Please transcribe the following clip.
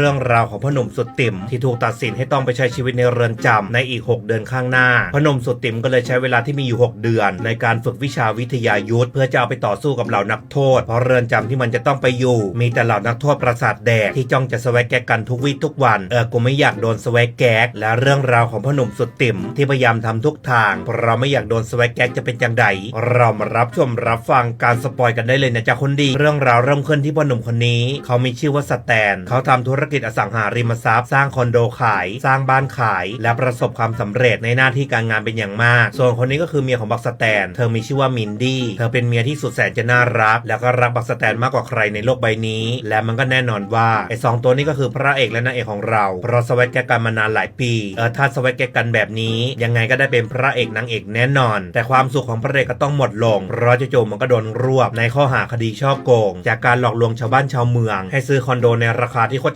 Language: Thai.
เรื่องราวของพ่อหนุ่มสุดติ่มที่ถูกตัดสินให้ต้องไปใช้ชีวิตในเรือนจำในอีก 6 เดือนข้างหน้าพ่อหนุ่มสุดติ่มก็เลยใช้เวลาที่มีอยู่ 6 เดือน ในการฝึกวิชาวิทยายุทธเพื่อจะเอาไปต่อสู้กับเหล่านักโทษ เพราะเรือนจำที่มันจะต้องไปอยู่ มีแต่เหล่านักโทษประสาทแดกที่จ้องจะสวกแกกันทุกวี่ทุกวันเออกูไม่อยากโดนสวกแกกและเรื่องราวของพ่อหนุ่มสุดติ่มที่พยายามทำทุกทางเพราะเราไม่อยากโดนสวกแกกจะเป็นจังใดเรามารับชมรับฟังการสปอยกันได้เลยนะจ๊ะคนดี เรื่องราวเริ่มขึ้นที่พ่อหนุ่มคนนี้ เขามีชื่อว่าสแตน เขาทำธุรกิจอสังหาริมทรัพย์ สร้างคอนโดขาย สร้างบ้านขาย และประสบความสำเร็จในหน้าที่การงานเป็นอย่างมาก ส่วนคนนี้ก็คือเมียของบักสแตน เธอมีชื่อว่ามินดี้เธอเป็นเมียที่สุดแสนจะน่ารัก แล้วก็รักบักสแตนมากกว่าใครในโลกใบนี้ และมันก็แน่นอนว่าไอ้สองตัวนี้ก็คือพระเอกและนางเอกของเราเพราะสวัสดแกกันมานานหลายปีเออถ้าสวัสดแกกันแบบนี้ ยังไงก็ได้เป็นพระเอกนางเอกแน่นอน แต่ความสุขของพระเอกก็ต้องหมดลงเพราะจู่ๆมันก็โดนรวบในข้อหาคดีช่อโกง จากการหลอกลวงชาวบ้านชาวเมือง ให้ซื้อคอนโดในราคาที่โคตร